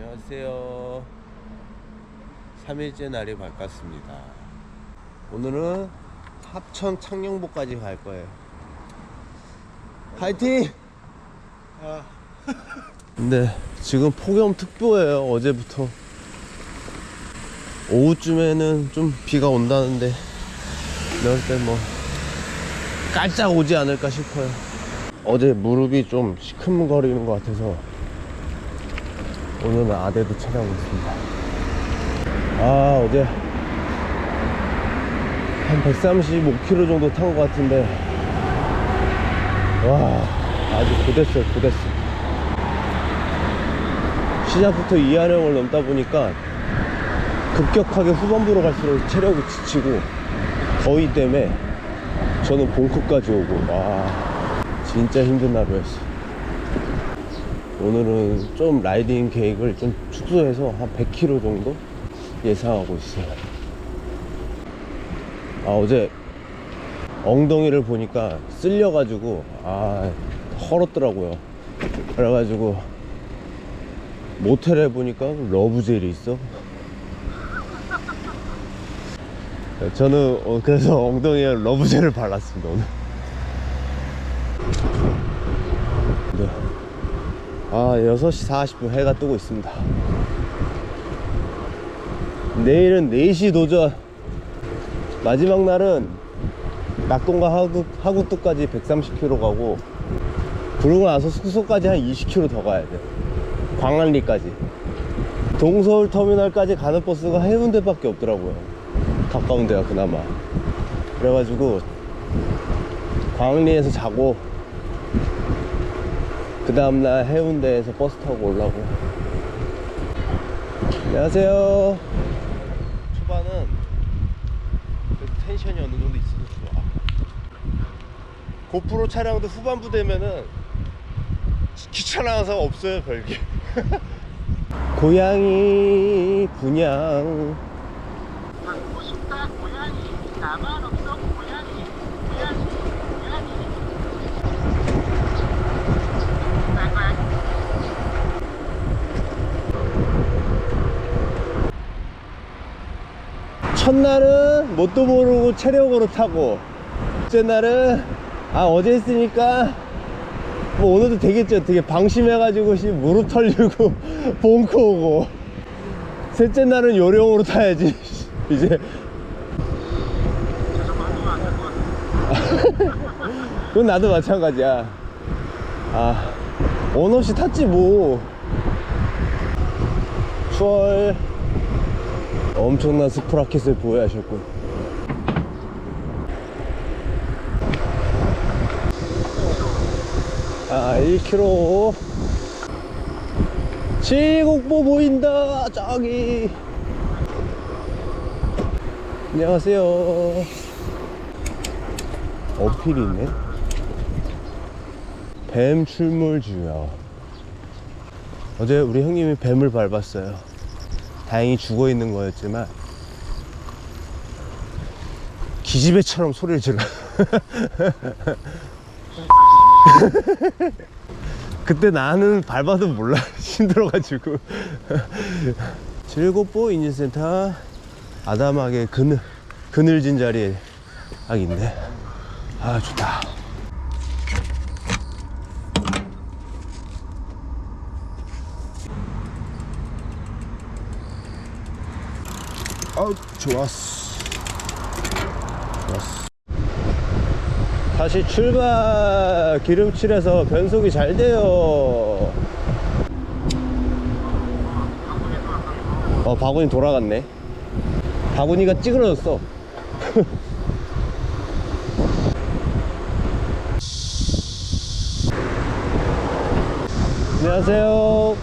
안녕하세요. 3일째 날이 밝았습니다. 오늘은 합천 창녕보까지 갈 거예요. 파이팅! 근데 지금 폭염특보예요, 어제부터. 오후쯤에는 좀 비가 온다는데, 이럴 때 뭐, 깔짝 오지 않을까 싶어요. 어제 무릎이 좀 시큰거리는 것 같아서 오늘은 아대도 찾아오고 있습니다. 아, 어제 한 135km 정도 탄 것 같은데, 와, 아주 고됐어요, 고됐어. 시작부터 이하령을 넘다 보니까 급격하게 후반부로 갈수록 체력이 지치고, 더위 때문에 저는 본크까지 오고, 와, 진짜 힘든 하루였어. 오늘은 좀 라이딩 계획을 좀 축소해서 한 100km 정도 예상하고 있어요. 아, 어제 엉덩이를 보니까 쓸려가지고, 아, 헐었더라고요. 그래가지고, 모텔에 보니까 러브젤이 있어. 저는 어, 그래서 엉덩이에 러브젤을 발랐습니다, 오늘. 네. 아, 6시 40분 해가 뜨고 있습니다. 내일은 4시 도전. 마지막 날은 낙동과 하구, 하구뚝까지 130km 가고, 그러고 나서 숙소까지 한 20km 더 가야 돼. 광안리까지. 동서울 터미널까지 가는 버스가 해운대 밖에 없더라고요. 가까운 데가 그나마. 그래가지고, 광안리에서 자고, 그 다음날 해운대에서 버스 타고 올라고. 안녕하세요. 초반은 그래도 텐션이 어느 정도 있어도 좋아. 고프로 촬영도 후반부 되면은 기- 귀찮아서 없어요, 별게. 고양이 분양. 갖고 싶다 고양이 나만 없어 고양이 고양이 고양이 갈 거야 첫날은 뭣도 모르고 체력으로 타고 둘째 날은 아 어제 했으니까 뭐 오늘도 되겠죠. 되게 방심해가지고 씨 무릎 털리고 봉크 오고. 셋째 날은 요령으로 타야지. 이제. 그건 나도 마찬가지야. 아 원 없이 탔지 뭐. 추월 엄청난 스프라켓을 보유하셨군. 아 1km 칠곡보 보인다 저기. 안녕하세요. 어필이 있네? 뱀 출몰 주요 어제 우리 형님이 뱀을 밟았어요 다행히 죽어 있는 거였지만 기집애처럼 소리를 질러 그때 나는 밟아도 몰라. 힘들어가지고. 즐겁보 인증센터 아담하게 그늘 그늘진 자리에 딱 있네. 아 좋다 아 좋았어. 좋았어. 다시 출발. 기름칠해서 변속이 잘 돼요. 어 바구니 돌아갔네. 바구니가 찌그러졌어. 안녕하세요.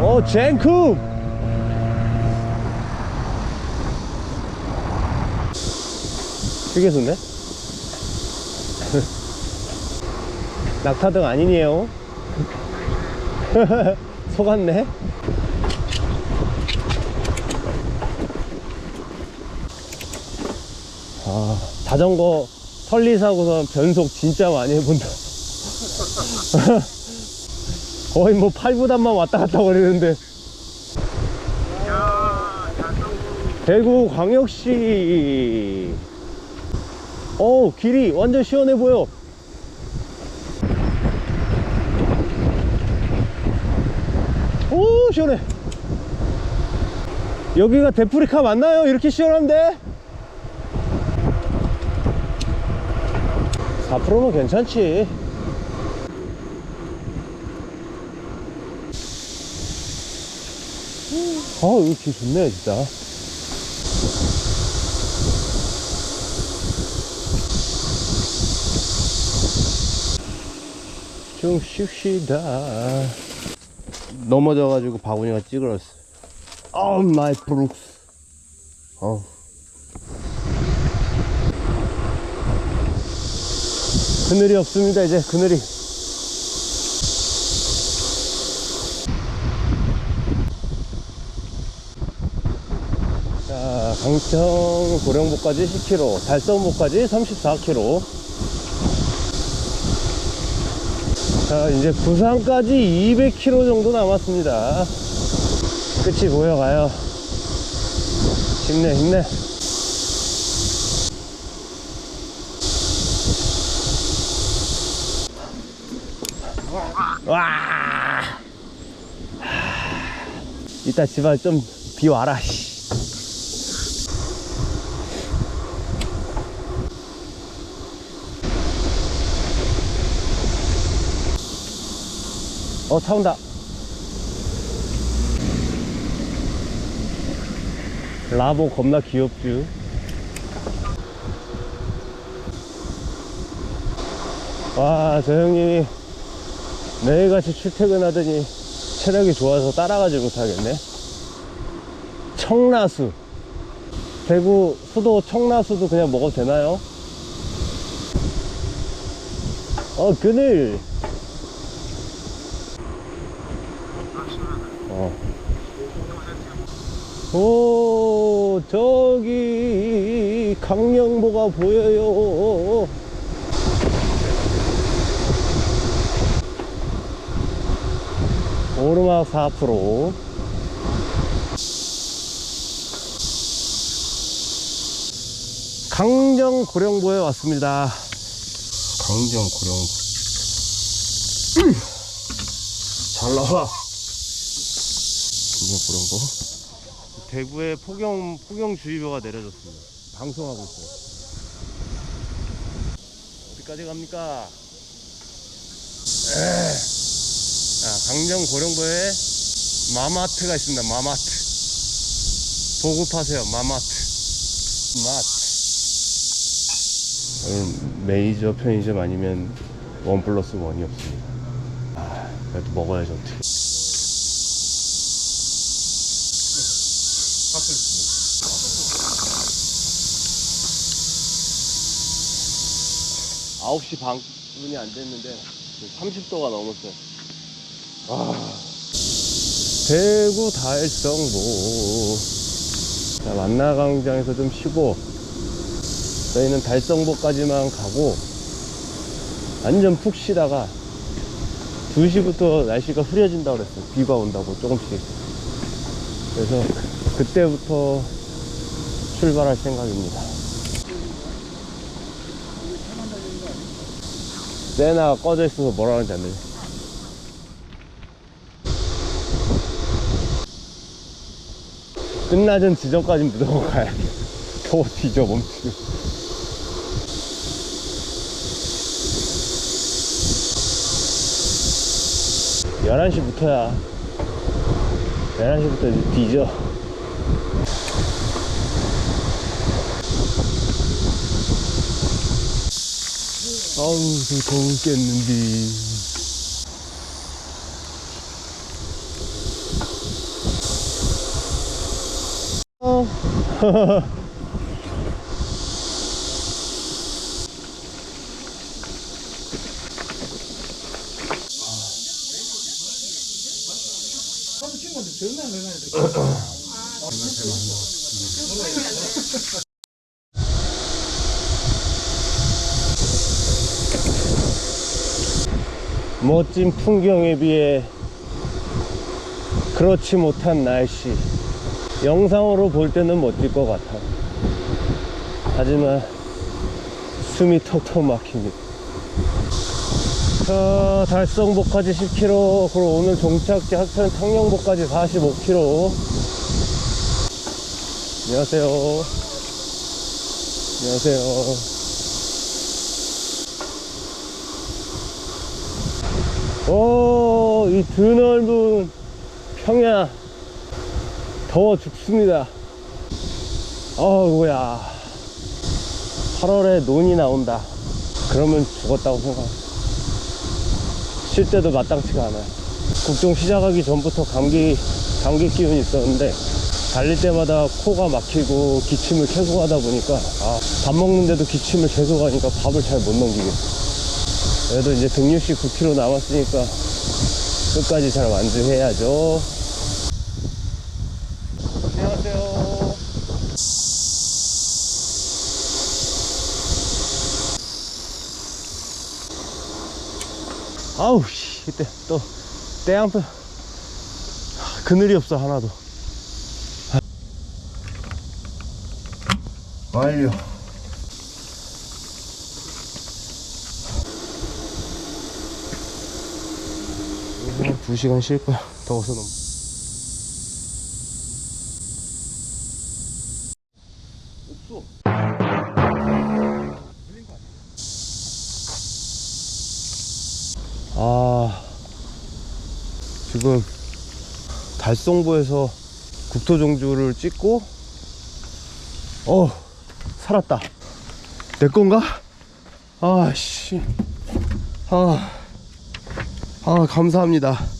어 젠쿱 휴게소네? 낙타등 아니니에요? 속았네? 아, 자전거 설리 사고선 변속 진짜 많이 해본다. 거의 뭐 8구단만 왔다 갔다 거리는데 대구 광역시 어 길이 완전 시원해 보여. 오 시원해. 여기가 데프리카 맞나요? 이렇게 시원한데? 4%면 괜찮지. 아 여기 길 좋네 진짜 좀 쉽시다. 넘어져가지고 바구니가 찌그러졌어. 어 마이 브룩스 어. 그늘이 없습니다 이제 그늘이. 자 강청 고령보까지 10km 달성보까지 34km 자 이제 부산까지 200km 정도 남았습니다. 끝이 보여가요. 힘내 힘내. 와. 이따 집안 좀 비 와라 어, 차 온다. 라보 겁나 귀엽죠? 와, 저 형님이 매일같이 출퇴근하더니 체력이 좋아서 따라가지 못하겠네. 청라수. 대구 수도 청라수도 그냥 먹어도 되나요? 어, 그늘. 오, 저기 강령보가 보여요. 오르막 4%. 강정 고령보에 왔습니다. 강정 고령보. 잘 나와. 강정 고령보. 대구에 폭염 폭염주의보가 내려졌습니다. 방송하고 있어요. 어디까지 갑니까? 에. 아, 강정 고령보에 마마트가 있습니다. 마마트. 보급하세요. 마마트. 마트. 메이저 편의점 아니면 원 플러스 원이 없습니다. 아, 그래도 먹어야죠. 어떻게. 아홉 시 반분이 안 됐는데 30도가 넘었어요. 아, 대구 달성보. 자, 만나광장에서 좀 쉬고, 저희는 달성보까지만 가고, 완전 푹 쉬다가, 2시부터 날씨가 흐려진다고 그랬어요. 비가 온다고, 조금씩. 그래서, 그때부터 출발할 생각입니다. 세나가 꺼져 있어서 뭐라 하는지 안 들려. 끝나전 지점까지 무조건 가야 돼. 더워 뒤져 멈추고. 열한 시부터야. 열한 시부터 이제 뒤져. 아우, 저 더웠겠는데. 멋진 풍경에 비해 그렇지 못한 날씨. 영상으로 볼 때는 멋질 것 같아 하지만 숨이 턱턱 막힙니다. 자 달성복까지 10km 그리고 오늘 종착지 하천 청령복까지 45km 안녕하세요. 안녕하세요 오, 이 드넓은 평야 더워 죽습니다. 어우야. 8월에 논이 나온다. 그러면 죽었다고 생각합니다. 쉴 때도 마땅치가 않아요. 국종 시작하기 전부터 감기, 감기 기운이 있었는데, 달릴 때마다 코가 막히고 기침을 계속 하다 보니까, 아, 밥 먹는데도 기침을 계속 하니까 밥을 잘 못 넘기겠어요. 그래도 이제 169km 남았으니까 끝까지 잘 완주해야죠. 안녕하세요. 아우, 씨, 그때 또, 떼양표. 그늘이 없어, 하나도. 완료. 2시간 쉴 거야. 더워서 너무. 없어. 아, 지금 달성부에서 국토종주를 찍고, 어, 살았다. 내 건가? 아, 씨. 아. 아 감사합니다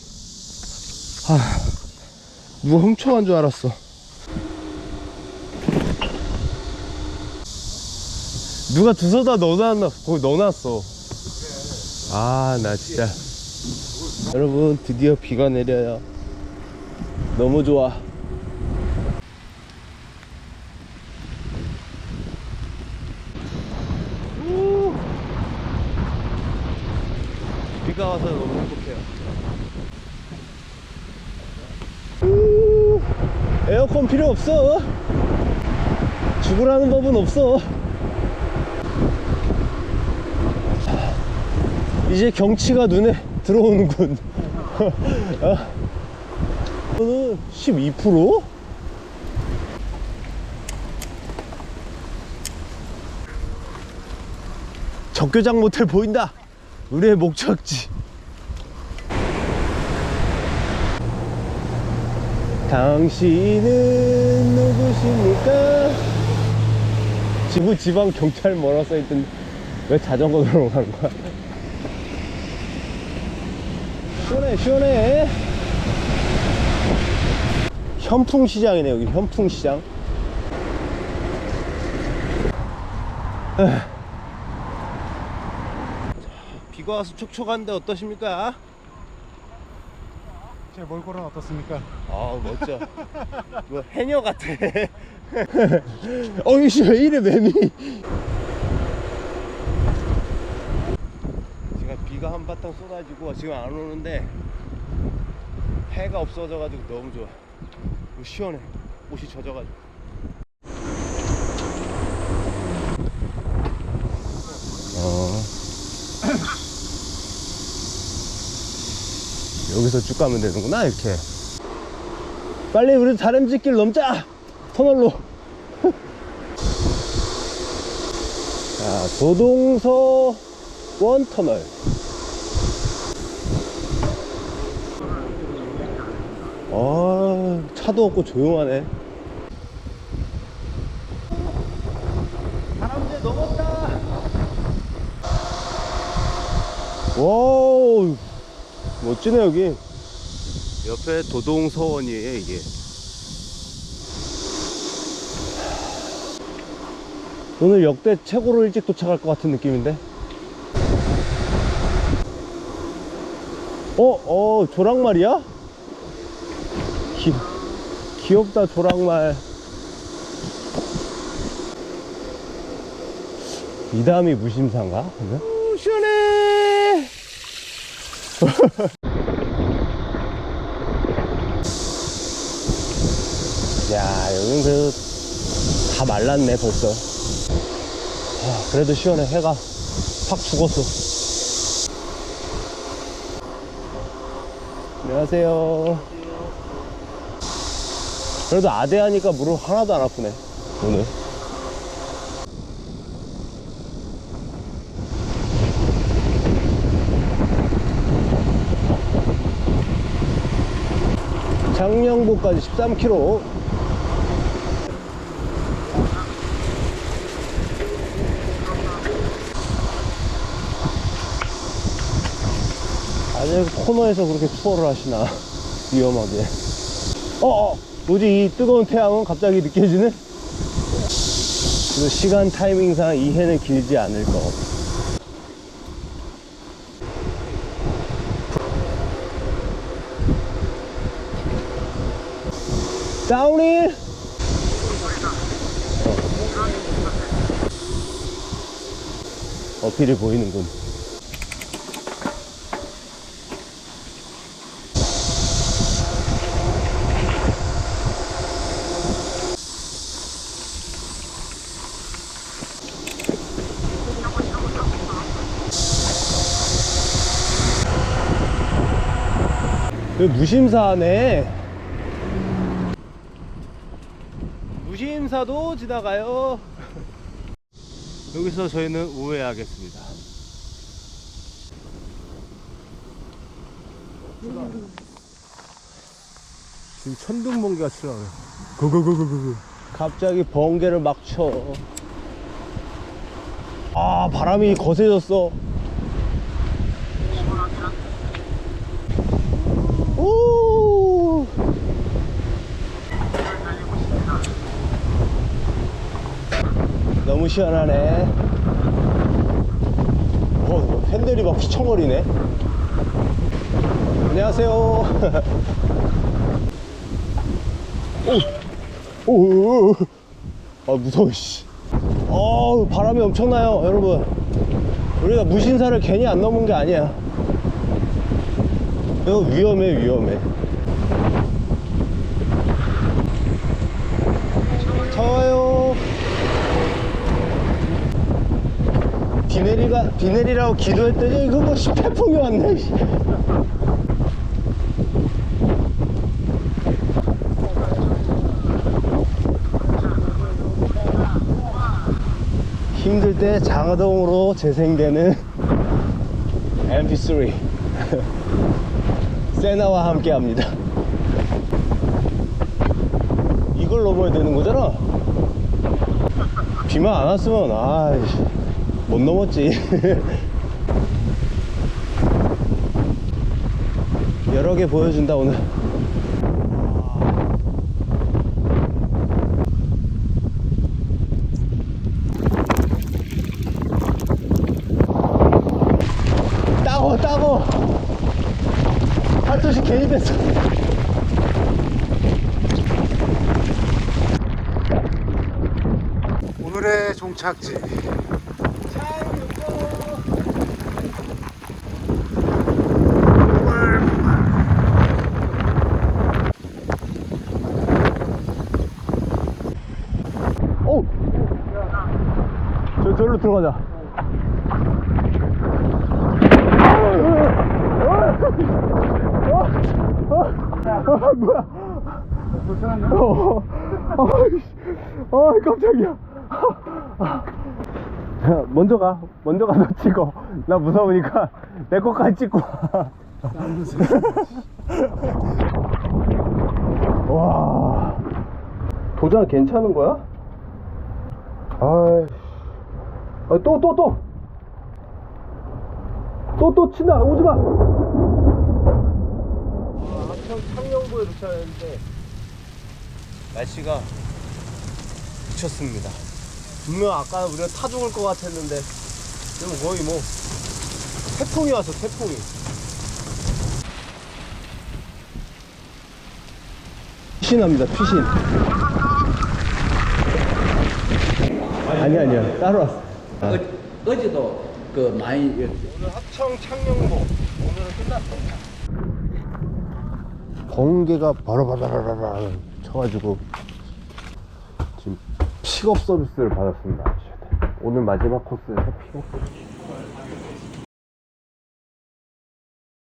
아 누가 훔쳐간 줄 알았어. 누가 주워다 넣어놨나 거기 넣어놨어. 아 나 진짜. 여러분 드디어 비가 내려요. 너무 좋아 우. 비가 와서 너무 행복해요. 우, 에어컨 필요 없어. 죽으라는 법은 없어. 이제 경치가 눈에 들어오는군. 어? 이거는 12%? 적교장 모텔 보인다. 우리의 목적지. 당신은 누구십니까? 지구 지방 경찰 뭐라 써있던데 왜 자전거 도로 간 거야? 시원해 시원해 현풍시장이네 여기 현풍시장 비가 와서 촉촉한데 어떠십니까? 제 몰골은 어떻습니까? 아 멋져. 뭐 해녀 같아. 어이 씨 왜 이래 매미? 지금 비가 한바탕 쏟아지고 지금 안 오는데 해가 없어져가지고 너무 좋아. 뭐 시원해. 옷이 젖어가지고 여기서 쭉 가면 되는구나 이렇게. 빨리 우리 다람쥐길 넘자! 터널로. 자 도동서 원 터널. 아 차도 없고 조용하네. 다람쥐 넘었다! 와우 멋지네 여기 옆에 도동서원이에요 이게 오늘 역대 최고로 일찍 도착할 것 같은 느낌인데 어? 어 조랑말이야? 귀, 귀엽다 조랑말 이담이 무심사인가? 그러면? 오, 시원해 야, 여긴 그래도 다 말랐네, 벌써. 아, 그래도 시원해. 해가 확 죽었어. 안녕하세요. 그래도 아대하니까 무릎 하나도 안 아프네, 오늘. 장령부까지 13km. 아니 코너에서 그렇게 투어를 하시나? 위험하게. 어, 어 뭐지? 이 뜨거운 태양은 갑자기 느껴지는? 시간 타이밍상 이 해는 길지 않을 것 다운힐 어. 어필이 보이는군 여기 무심사네. 무심사도 지나가요. 여기서 저희는 우회하겠습니다. 지금 천둥 번개가 치러네. 고고고고고. 갑자기 번개를 막 쳐. 아, 바람이 거세졌어. 오! 너무 시원하네. 어, 팬들이 막 휘청거리네. 안녕하세요. 오! 오! 아, 무서워, 씨. 어 바람이 엄청나요, 여러분. 우리가 무신사를 괜히 안 넘은 게 아니야. 이거 위험해, 위험해. 차와요. 비 내리가, 비 내리라고 기도했더니 이거 뭐 태풍이 왔네. 씨. 힘들 때 자동으로 재생되는 MP3 세나와 함께 합니다. 이걸 넘어야 되는 거잖아. 비만 안 왔으면 아이씨 못 넘었지. 여러 개 보여준다 오늘. 따고 따고 팔토시 됐어. 오늘의 종착지 오! 저, 저기로 들어가자. 아, 뭐야? 어, 아, 깜짝이야. 야, 먼저 가. 먼저 가서 찍어. 나 무서우니까 내 것까지 찍고 와. 와. 도장 괜찮은 거야? 아이씨. 아, 또, 또, 또! 또, 또 친다! 오지 마! 합천 창녕부에 도착했는데, 날씨가 미쳤습니다. 분명 아까 우리가 타 죽을 것 같았는데, 지금 거의 뭐, 태풍이 와서 태풍이. 피신합니다, 피신. 아니 아니야 따로 왔어 어, 어제도 그 많이 오늘 합청 창녕보 오늘은 끝났습니다 번개가 바로바라바라 쳐가지고 지금 픽업 서비스를 받았습니다. 오늘 마지막 코스에서 픽업 서비스.